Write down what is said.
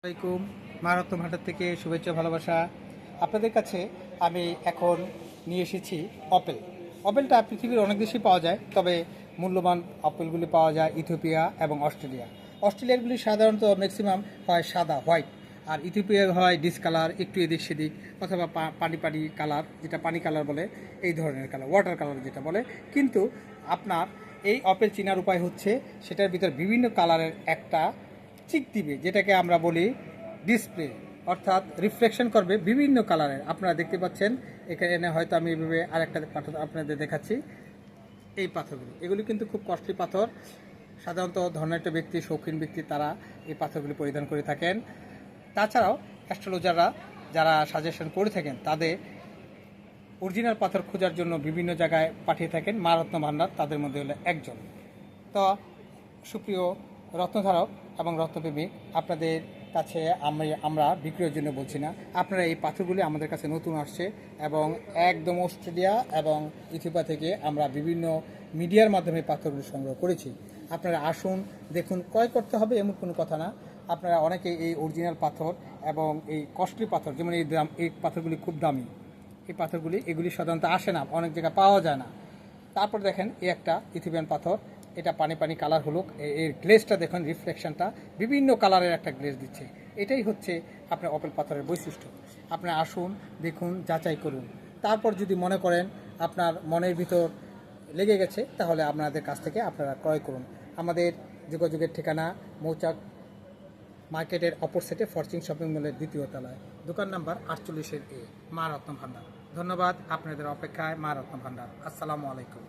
আসসালামাইকুম মারত্ন ভান্ডার থেকে শুভেচ্ছা, ভালোবাসা। আপনাদের কাছে আমি এখন নিয়ে এসেছি অপেল অপেলটা পৃথিবীর অনেক দেশেই পাওয়া যায়, তবে মূল্যবান অপেলগুলি পাওয়া যায় ইথিওপিয়া এবং অস্ট্রেলিয়া। অস্ট্রেলিয়ারগুলি সাধারণত ম্যাক্সিমাম হয় সাদা হোয়াইট আর ইথিওপিয়ার হয় ডিসকালার একটু এদিক সেদিক, অথবা পানি পানি কালার যেটা পানি কালার বলে, এই ধরনের কালার ওয়াটার কালার যেটা বলে। কিন্তু আপনার এই অপেল চিনার উপায় হচ্ছে, সেটার ভিতর বিভিন্ন কালারের একটা চিক দিবে, যেটাকে আমরা বলি ডিসপ্লে অর্থাৎ রিফ্লেকশন করবে বিভিন্ন কালারের আপনারা দেখতে পাচ্ছেন, এখানে হয়তো আমি এভাবে আরেকটা পাথর আপনাদের দেখাচ্ছি। এই পাথরগুলি, এগুলি কিন্তু খুব কস্টলি পাথর। সাধারণত ধর্নাঢ্য ব্যক্তি, শৌখিন ব্যক্তি, তারা এই পাথরগুলি পরিধান করে থাকেন। তাছাড়াও অ্যাস্ট্রোলজাররা যারা সাজেশন করে থাকেন, তাদের অরিজিনাল পাথর খোঁজার জন্য বিভিন্ন জায়গায় পাঠিয়ে থাকেন। মা রত্ন ভান্ডার তাদের মধ্যে হলো একজন। তো সুপ্রিয় রত্নধারক এবং রত্নপ্রেমী, আপনাদের কাছে আমি, আমরা বিক্রয়ের জন্য বলছি না। আপনারা এই পাথরগুলি আমাদের কাছে নতুন আসছে এবং একদম অস্ট্রেলিয়া এবং ইথিওপিয়া থেকে আমরা বিভিন্ন মিডিয়ার মাধ্যমে পাথরগুলি সংগ্রহ করেছি। আপনারা আসুন, দেখুন, ক্রয় করতে হবে এমন কোনো কথা না। আপনারা অনেকে এই অরিজিনাল পাথর এবং এই কস্টলি পাথর, যেমন এই দাম, এই পাথরগুলি খুব দামি। এই পাথরগুলি, এগুলি সাধারণত আসে না, অনেক জায়গায় পাওয়া যায় না। তারপর দেখেন, এই একটা ইথিওপিয়ান পাথর। এটা পানি পানি কালার হলো এর গ্লেজটা দেখুন রিফ্লেকশনটা বিভিন্ন কালারের একটা গ্লেজ দিচ্ছে। এটাই হচ্ছে আপনার অপেল পাথরের বৈশিষ্ট্য। আপনি আসুন, দেখুন, যাচাই করুন। তারপর যদি মনে করেন আপনার মনের ভিতর লেগে গেছে, তাহলে আপনাদের কাছ থেকে আপনারা ক্রয় করুন। আমাদের যোগাযোগের ঠিকানা মৌচাক মার্কেটের অপর সেটে ফরচিং শপিং মলের দ্বিতীয় তলায়। দোকান নাম্বার আটচল্লিশের এ, মা রত্ন ভান্ডার ধন্যবাদ, আপনাদের অপেক্ষায় মা রত্ন ভান্ডার আসসালামু আলাইকুম।